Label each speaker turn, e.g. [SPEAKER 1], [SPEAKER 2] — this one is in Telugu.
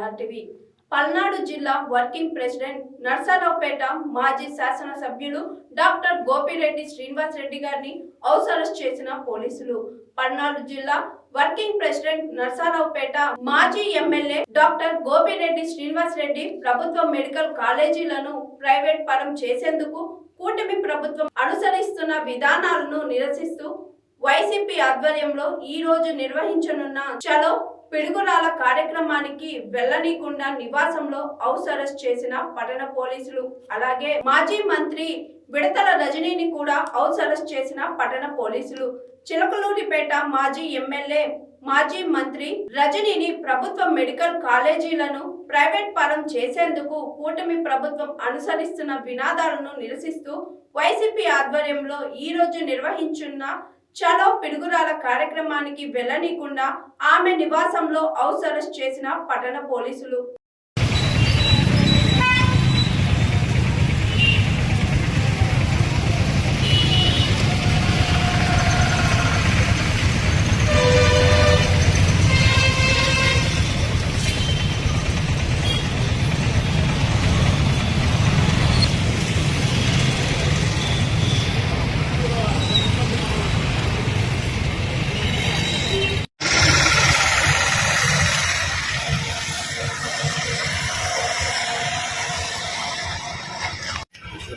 [SPEAKER 1] జేఆర్టీవీ పల్నాడు జిల్లా వర్కింగ్ ప్రెసిడెంట్ నర్సారావుపేట మాజీ శాసనసభ్యులు డాక్టర్ గోపిరెడ్డి శ్రీనివాస్ రెడ్డి గారిని హౌస్ అరెస్ట్ చేసిన పోలీసులు. పల్నాడు జిల్లా వర్కింగ్ ప్రెసిడెంట్ నర్సారావుపేట మాజీ ఎమ్మెల్యే డాక్టర్ గోపిరెడ్డి శ్రీనివాస్ రెడ్డి ప్రభుత్వ మెడికల్ కాలేజీలను ప్రైవేట్ పరం చేసేందుకు కూటమి ప్రభుత్వం అనుసరిస్తున్న విధానాలను నిరసిస్తూ వైసీపీ ఆధ్వర్యంలో ఈ రోజు నిర్వహించనున్న చలో పిడుగురాల కార్యక్రమానికి వెళ్ళనీకుండా నివాసంలో హౌస్ అరెస్ట్ చేసిన పట్టణ పోలీసులు. అలాగే మాజీ మంత్రి విడతల రజనీని కూడా హౌస్ అరెస్ట్ చేసిన పట్టణ పోలీసులు. చిలకలూరిపేట మాజీ ఎమ్మెల్యే మాజీ మంత్రి రజనీని ప్రభుత్వ మెడికల్ కాలేజీలను ప్రైవేట్ పరం చేసేందుకు కూటమి ప్రభుత్వం అనుసరిస్తున్న వినాదాలను నిరసిస్తూ వైసీపీ ఆధ్వర్యంలో ఈ రోజు నిర్వహించున్న చలో పిడుగురాల కార్యక్రమానికి వెళ్ళనీకుండా ఆమె నివాసంలో హౌస్ అరెస్ట్ చేసిన పట్టణ పోలీసులు.